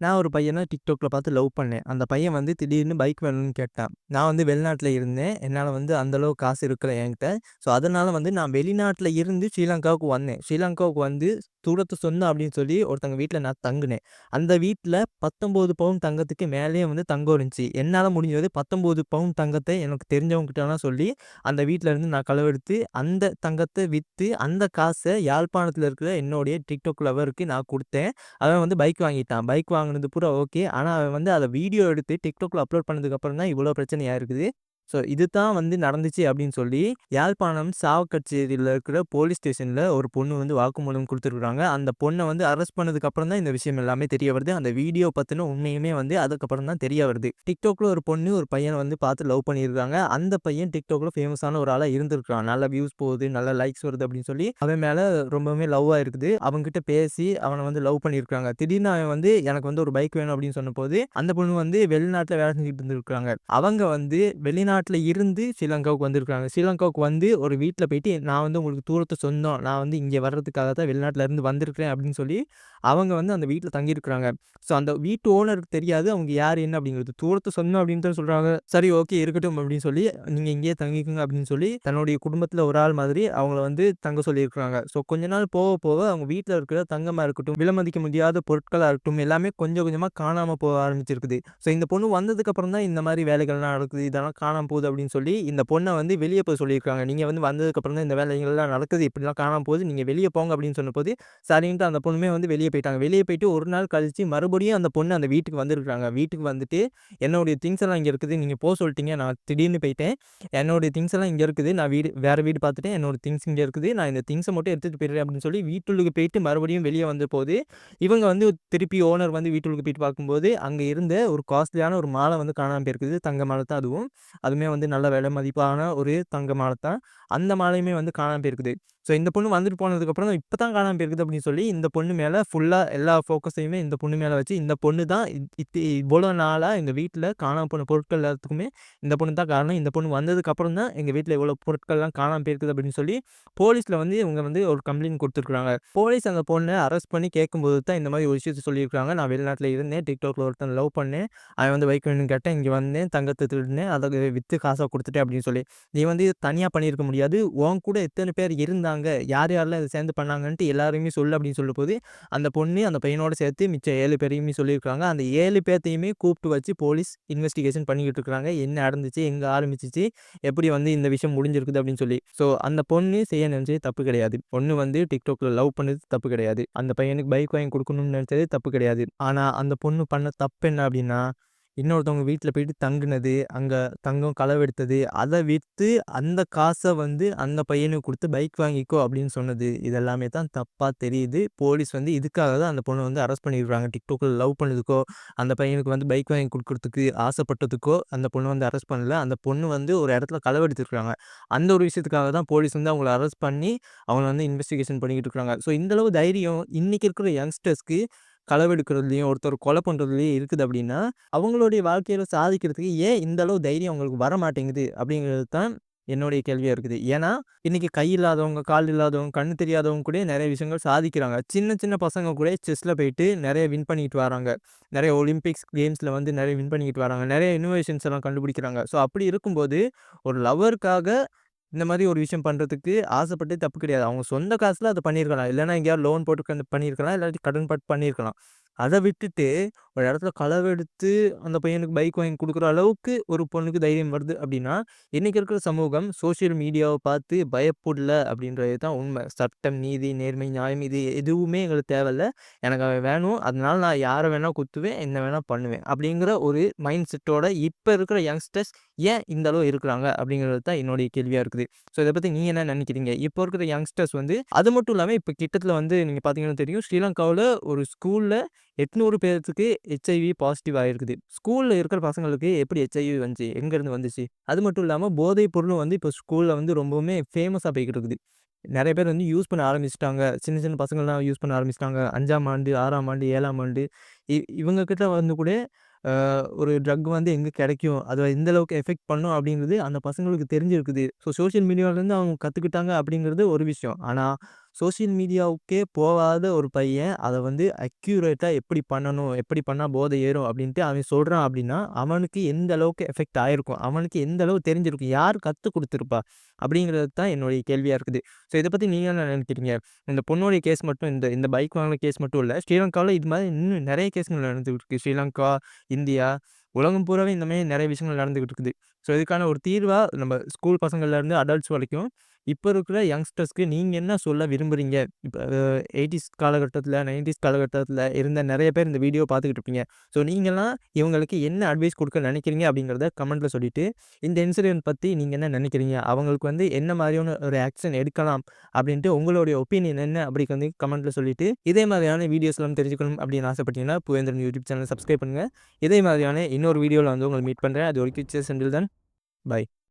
நான் ஒரு பையனை டிக்டாக்ல பார்த்து லவ் பண்ணேன். அந்த பையன் வந்து திடீர்னு பைக் வேணும்னு கேட்டான். நான் வந்து வெளிநாட்டில் இருந்தேன். என்னால் வந்து அந்தளவு காசு இருக்கல என்கிட்ட. ஸோ, அதனால் வந்து நான் வெளிநாட்டில் இருந்து ஸ்ரீலங்காவுக்கு வந்தேன். ஸ்ரீலங்காவுக்கு வந்து தூரத்து சொந்தம் அப்படின்னு சொல்லி ஒருத்தவங்க வீட்டில் நான் தங்குனேன். அந்த வீட்டில் பத்தொம்போது பவுன் தங்கத்துக்கு மேலேயே வந்து தங்கம் இருந்துச்சு. என்னால் முடிஞ்சது 19 பவுன் தங்கத்தை எனக்கு தெரிஞ்சவங்க கிட்டலாம் சொல்லி, அந்த வீட்டில் இருந்து நான் களவெடுத்து, அந்த தங்கத்தை விற்று அந்த காசை யாழ்ப்பாணத்தில் இருக்கிற என்னுடைய டிக்டாக் லவருக்கு நான் கொடுத்தேன் அவன் வந்து பைக் வாங்கிட்டான். பைக் வாங்கினது பூரா ஓகே. ஆனா, அவன் வந்து அதை வீடியோ எடுத்து டிக்டாக்ல அப்லோட் பண்ணதுக்கு அப்புறம் தான் இவ்வளோ பிரச்சனை இருக்குது ஸோ, இது தான் வந்து நடந்துச்சு அப்படின்னு சொல்லி, யாழ்ப்பாணம் சாவக்கச்சேரியில் இருக்கிற போலீஸ் ஸ்டேஷன்ல ஒரு பொண்ணு வந்து வாக்குமூலம் கொடுத்துருக்குறாங்க அந்த பொண்ணை வந்து அரெஸ்ட் பண்ணதுக்கு அப்புறம் தான் இந்த விஷயம் எல்லாமே தெரிய வருது. அந்த வீடியோ பத்தின உண்மையுமே வந்து அதுக்கப்புறம் தான் தெரிய வருது. டிக்டாக்ல ஒரு பொண்ணு ஒரு பையனை வந்து பார்த்து லவ் பண்ணியிருக்காங்க. அந்த பையன் டிக்டாக்ல ஃபேமஸான ஒரு ஆளா இருந்திருக்கான். நல்ல வியூஸ் போகுது, நல்ல லைக்ஸ் வருது அப்படின்னு சொல்லி, அவன் மேல ரொம்பவுமே லவ்வாக இருக்குது. அவன்கிட்ட பேசி அவனை வந்து லவ் பண்ணியிருக்காங்க. திடீர்னு அவன் வந்து எனக்கு வந்து ஒரு பைக் வேணும் அப்படின்னு சொன்னபோது, அந்த பொண்ணு வந்து வெளிநாட்டில் வேலை செஞ்சுட்டு இருந்திருக்காங்க. அவங்க வந்து வெளிநாட்டில் இருந்து ஸ்ரீலங்காவுக்கு வந்திருக்காங்க. ஸ்ரீலங்காவுக்கு வந்து ஒரு வீட்டில் போயிட்டு நான் வந்து உங்களுக்கு தூரத்தை சொந்தம். நான் வந்து இங்கே வர்றதுக்காக தான் வெளிநாட்டில் இருந்து வந்திருக்கிறேன் அப்படின்னு சொல்லி, அவங்க வந்து அந்த வீட்டில் தங்கியிருக்கிறாங்க ஸோ, அந்த வீட்டு ஓனருக்கு தெரியாது அவங்க யார் என்ன அப்படிங்கிறது. தூரத்தை சொன்னோம் அப்படின்னு தான் சரி ஓகே இருக்கட்டும் அப்படின்னு சொல்லி, நீங்கள் இங்கேயே தங்கிக்கோங்க அப்படின்னு சொல்லி, தன்னுடைய குடும்பத்தில் ஒரு ஆள் மாதிரி அவங்கள வந்து தங்க சொல்லியிருக்கிறாங்க ஸோ, கொஞ்ச நாள் போக போக அவங்க வீட்டில் இருக்கிற தங்கமாக இருக்கட்டும், விலமதிக்க முடியாத பொருட்களாக இருக்கட்டும், எல்லாமே கொஞ்சம் கொஞ்சமாக காணாமல் போக ஆரம்பிச்சிருக்குது. ஸோ, இந்த பொண்ணு வந்ததுக்கு அப்புறம் தான் இந்த மாதிரி வேலைகள்லாம் நடக்குது. இதெல்லாம் காணாமல் காணாமல் போகுது அப்படின்னு சொல்லி, இந்த பொண்ணை வந்து வெளியே போய் சொல்லியிருக்காங்க. நீங்கள் வந்து வந்ததுக்கப்புறம் தான் இந்த வேலைகள்லாம் நடக்குது. இப்படிலாம் காணாமல் போகுது. நீங்கள் வெளியே போங்க அப்படின்னு சொன்னபோது, சரின்ட்டு அந்த பொண்ணுமே வந்து வெளியே போயிட்டாங்க. வெளியே போயிட்டு ஒரு நாள் கழிச்சு மறுபடியும் அந்த பொண்ணு அந்த வீட்டுக்கு வந்துருக்காங்க வீட்டுக்கு வந்துட்டு, என்னுடைய திங்ஸ் எல்லாம் இங்கே இருக்குது. நீங்கள் போக சொல்லிட்டீங்க. நான் திடீர்னு போயிட்டேன். என்னுடைய திங்ஸ் எல்லாம் இங்கே இருக்குது. நான் வீடு வேறு வீடு பார்த்துட்டேன். என்னோட திங்ஸ் இங்கே இருக்குது. நான் இந்த திங்ஸை மட்டும் எடுத்துகிட்டு போயிடுறேன் அப்படின்னு சொல்லி வீட்டுக்கு போயிட்டு மறுபடியும் வெளியே வந்த போது இவங்க வந்து திருப்பி ஓனர் வந்து வீட்டுக்கு போயிட்டு பார்க்கும்போது, அங்கே இருந்த ஒரு காஸ்ட்லியான ஒரு மாலை வந்து காணாமல் போயிருக்குது. தங்க மாலை தான் அதுவும். அது அதுவுமே வந்து நல்ல விலை மதிப்பான ஒரு தங்க மாலை தான். அந்த மாலையுமே வந்து காணாமல் போயிருக்குது. ஸோ, இந்த பொண்ணு வந்துட்டு போனதுக்கப்புறம் இப்போ தான் காணாமல் இருக்குது போயிருக்குது அப்படின்னு சொல்லி, இந்த பொண்ணு மேலே ஃபுல்லாக எல்லா ஃபோக்கஸையுமே இந்த பொண்ணு மேலே வச்சு, இந்த பொண்ணு தான் இத்தி இவ்வளோ நாளாக எங்கள் வீட்டில் காணாம போன பொருட்கள் எல்லாத்துக்குமே இந்த பொண்ணு தான் காரணம். இந்த பொண்ணு வந்ததுக்கப்புறம் தான் எங்கள் வீட்டில் இவ்வளோ பொருட்கள்லாம் காணாமல் போயிருக்குது அப்படின்னு சொல்லி, போலீஸில் வந்து இவங்க வந்து ஒரு கம்ப்ளைண்ட் கொடுத்துருக்குறாங்க போலீஸ் அந்த பொண்ணை அரெஸ்ட் பண்ணி கேட்கும்போது தான் இந்த மாதிரி ஒரு விஷயத்த சொல்லியிருக்காங்க. நான் வெளிநாட்டில் இருந்தேன். டிக்டாக்ல ஒருத்தன் லவ் பண்ணேன். அவன் வந்து பைக் வேணும்னு இங்கே வந்தேன். தங்கத்தை திருடினேன். அதை விற்று காசா கொடுத்துட்டேன் அப்படின்னு சொல்லி. நீ வந்து தனியாக பண்ணியிருக்க முடியாது. உன் கூட எத்தனை பேர் இருந்தாங்க? யார் யாரெல்லாம் இதை சேர்ந்து பண்ணாங்கன்ட்டு எல்லாரையுமே சொல்லு அப்படின்னு சொல்லும்போது, அந்த பொண்ணு அந்த பையனோட சேர்த்து மிச்ச ஏழு பேரையுமே சொல்லியிருக்காங்க. அந்த ஏழு பேர்த்தையுமே கூப்பிட்டு வச்சு போலீஸ் இன்வெஸ்டிகேஷன் பண்ணிக்கிட்டு இருக்காங்க. என்ன நடந்துச்சு? எங்கே ஆரம்பிச்சிச்சு எப்படி வந்து இந்த விஷயம் முடிஞ்சிருக்குது அப்படின்னு சொல்லி. ஸோ, அந்த பொண்ணு செய்ய நினைச்சது தப்பு கிடையாது. பொண்ணு வந்து டிக்டாக்ல லவ் பண்ணது தப்பு கிடையாது. அந்த பையனுக்கு பைக் வாங்கி கொடுக்கணும்னு நினைச்சது தப்பு கிடையாது. ஆனால் அந்த பொண்ணு பண்ண தப்பு என்ன அப்படின்னா, இன்னொருத்தவங்க வீட்டில் போயிட்டு தங்குனது, அங்கே தங்கம் களவெடுத்தது, அதை விற்று அந்த காசை வந்து அந்த பையனுக்கு கொடுத்து பைக் வாங்கிக்கோ அப்படின்னு சொன்னது. இது எல்லாமே தான் தப்பாக தெரியுது. போலீஸ் வந்து இதுக்காக தான் அந்த பொண்ணை வந்து அரெஸ்ட் பண்ணிடுறாங்க டிக்டாக்ல லவ் பண்ணதுக்கோ, அந்த பையனுக்கு வந்து பைக் வாங்கி கொடுக்குறதுக்கு ஆசைப்பட்டதுக்கோ, அந்த பொண்ணு வந்து அரெஸ்ட் பண்ணல. அந்த பொண்ணு வந்து ஒரு இடத்துல களவெடுத்துருக்குறாங்க அந்த ஒரு விஷயத்துக்காக தான் போலீஸ் வந்து அவங்கள அரெஸ்ட் பண்ணி, அவங்கள வந்து இன்வெஸ்டிகேஷன் பண்ணிக்கிட்டு இருக்காங்க. ஸோ, இந்தளவு தைரியம் இன்றைக்கி இருக்கிற யங்ஸ்டர்ஸ்க்கு களவெடுக்கிறதுலையும் ஒருத்தர் கொலை பண்ணுறதுலையும் இருக்குது அப்படின்னா, அவங்களுடைய வாழ்க்கையில் சாதிக்கிறதுக்கு ஏன் இந்த அளவு தைரியம் அவங்களுக்கு வர மாட்டேங்குது? அப்படிங்கிறது தான் என்னுடைய கேள்வியாக இருக்குது. ஏன்னா, இன்னைக்கு கை இல்லாதவங்க, கால் இல்லாதவங்க, கண்ணு தெரியாதவங்க கூட நிறைய விஷயங்கள் சாதிக்கிறாங்க. சின்ன சின்ன பசங்க கூட செஸ்ஸில் போயிட்டு நிறைய வின் பண்ணிட்டு வராங்க. நிறைய ஒலிம்பிக்ஸ் கேம்ஸில் வந்து நிறைய வின் பண்ணிக்கிட்டு வராங்க. நிறைய இன்னோவேஷன்ஸ் எல்லாம் கண்டுபிடிக்கிறாங்க. ஸோ, அப்படி இருக்கும்போது, ஒரு லவ்வருக்காக இந்த மாதிரி ஒரு விஷயம் பண்றதுக்கு ஆசைப்பட்டு தப்பு கிடையாது. அவங்க சொந்த காசில் அத பண்ணியிருக்கலாம். இல்லைன்னா எங்கேயாவது லோன் போட்டு உட்காந்து பண்ணியிருக்கலாம். இல்லாட்டி கடன் பட்டு பண்ணியிருக்கலாம். அதை விட்டுட்டு ஒரு இடத்துல களவெடுத்து அந்த பையனுக்கு பைக் வாங்கி கொடுக்குற அளவுக்கு ஒரு பொண்ணுக்கு தைரியம் வருது அப்படின்னா, இன்னைக்கு இருக்கிற சமூகம் சோசியல் மீடியாவை பார்த்து பயப்படல அப்படின்றது தான் உண்மை. சட்டம், நீதி, நேர்மை, நியாயம் இது எதுவுமே எங்களுக்கு தேவையில்ல. எனக்கு அவன் வேணும். அதனால நான் யாரை வேணால் குத்துவேன். என்ன வேணால் பண்ணுவேன். அப்படிங்கிற ஒரு மைண்ட் செட்டோட இப்போ இருக்கிற யங்ஸ்டர்ஸ் ஏன் இந்த அளவு இருக்கிறாங்க? அப்படிங்கிறது தான் என்னுடைய கேள்வியாக இருக்குது. ஸோ, இதை பற்றி நீங்கள் என்ன நினைக்கிறீங்க? இப்போ இருக்கிற யங்ஸ்டர்ஸ் வந்து அது மட்டும் இல்லாமல் இப்போ கிட்டத்தட்ட வந்து நீங்கள் பார்த்தீங்கன்னா தெரியும். ஸ்ரீலங்காவில் ஒரு ஸ்கூலில் எட்நூறு பேர்த்துக்கு ஹெச்ஐவி பாசிட்டிவ் ஆகிருக்குது ஸ்கூலில் இருக்கிற பசங்களுக்கு எப்படி ஹெச்ஐவி வந்துச்சு? எங்கேருந்து வந்துச்சு? அது மட்டும் இல்லாமல் போதை பொருளும் வந்து இப்போ ஸ்கூலில் வந்து ரொம்பவுமே ஃபேமஸாக போய்கிட்டு இருக்குது. நிறைய பேர் வந்து யூஸ் பண்ண ஆரம்பிச்சுட்டாங்க. சின்ன சின்ன பசங்கள்லாம் யூஸ் பண்ண ஆரம்பிச்சிட்டாங்க அஞ்சாம் ஆண்டு, ஆறாம் ஆண்டு, ஏழாம் ஆண்டு இ இவங்கக்கிட்ட வந்து கூட ஒரு ட்ரக் வந்து எங்கே கிடைக்கும்? அது எந்த அளவுக்கு எஃபெக்ட் பண்ணும்? அப்படிங்கிறது அந்த பசங்களுக்கு தெரிஞ்சிருக்குது. ஸோ, சோஷியல் மீடியாவிலேருந்து அவங்க கற்றுக்கிட்டாங்க அப்படிங்கிறது ஒரு விஷயம். ஆனால் சோசியல் மீடியாவுக்கே போகாத ஒரு பையன் அதை வந்து அக்யூரேட்டாக எப்படி பண்ணணும் எப்படி பண்ணால் போதை ஏறும் அப்படின்ட்டு அவன் சொல்கிறான் அப்படின்னா அவனுக்கு எந்த அளவுக்கு எஃபெக்ட் ஆகிருக்கும் அவனுக்கு எந்த அளவு தெரிஞ்சிருக்கும் யார் கற்றுக் கொடுத்துருப்பா அப்படிங்கிறது தான் என்னுடைய கேள்வியாக இருக்குது. ஸோ இதை பற்றி நீங்கள் என்ன நினைக்கிறீங்க? இந்த பொண்ணுடைய கேஸ் மட்டும் இந்த இந்த பைக் வாங்கின கேஸ் மட்டும் இல்லை ஸ்ரீலங்காவில் இது மாதிரி இன்னும் நிறைய கேஸ்கள் நடந்துகிட்டு இருக்குது ஸ்ரீலங்கா இந்தியா உலகம் பூராவே இந்த மாதிரி நிறைய விஷயங்கள் நடந்துக்கிட்டு இருக்குது ஸோ இதுக்கான ஒரு தீர்வாக நம்ம ஸ்கூல் பசங்கள்லேருந்து அடல்ட்ஸ் வரைக்கும் இப்போ இருக்கிற யங்ஸ்டர்ஸ்க்கு நீங்கள் என்ன சொல்ல விரும்புகிறீங்க இப்போ எயிட்டிஸ் காலகட்டத்தில் நைன்டிஸ் காலகட்டத்தில் இருந்த நிறைய பேர் இந்த வீடியோ பார்த்துக்கிட்டு இருப்பீங்க. ஸோ நீங்களாம் இவங்களுக்கு என்ன அட்வைஸ் கொடுக்க நினைக்கிறீங்க? அப்படிங்கிறத கமெண்ட்டில் சொல்லிவிட்டு இந்த இன்சிடென்ட் பற்றி நீங்கள் என்ன நினைக்கிறீங்க? அவங்களுக்கு வந்து என்ன மாதிரியான ஒரு ஆக்ஷன் எடுக்கலாம்? அப்படின்ட்டு உங்களுடைய ஒப்பீனியன் என்ன? அப்படி வந்து கமெண்ட்டில் சொல்லிவிட்டு இதே மாதிரியான வீடியோஸ்லாம் தெரிஞ்சுக்கணும் அப்படின்னு ஆசைப்பட்டீங்கன்னா புவேந்திரன் யூடியூப் சேனல் சப்ஸ்கிரைப் பண்ணுங்கள் இதே மாதிரியான இன்னொரு வீடியோவில் வந்து உங்களை மீட் பண்ணுறேன் அது ஒரு கிச்சர் சென்டில் தான் பை.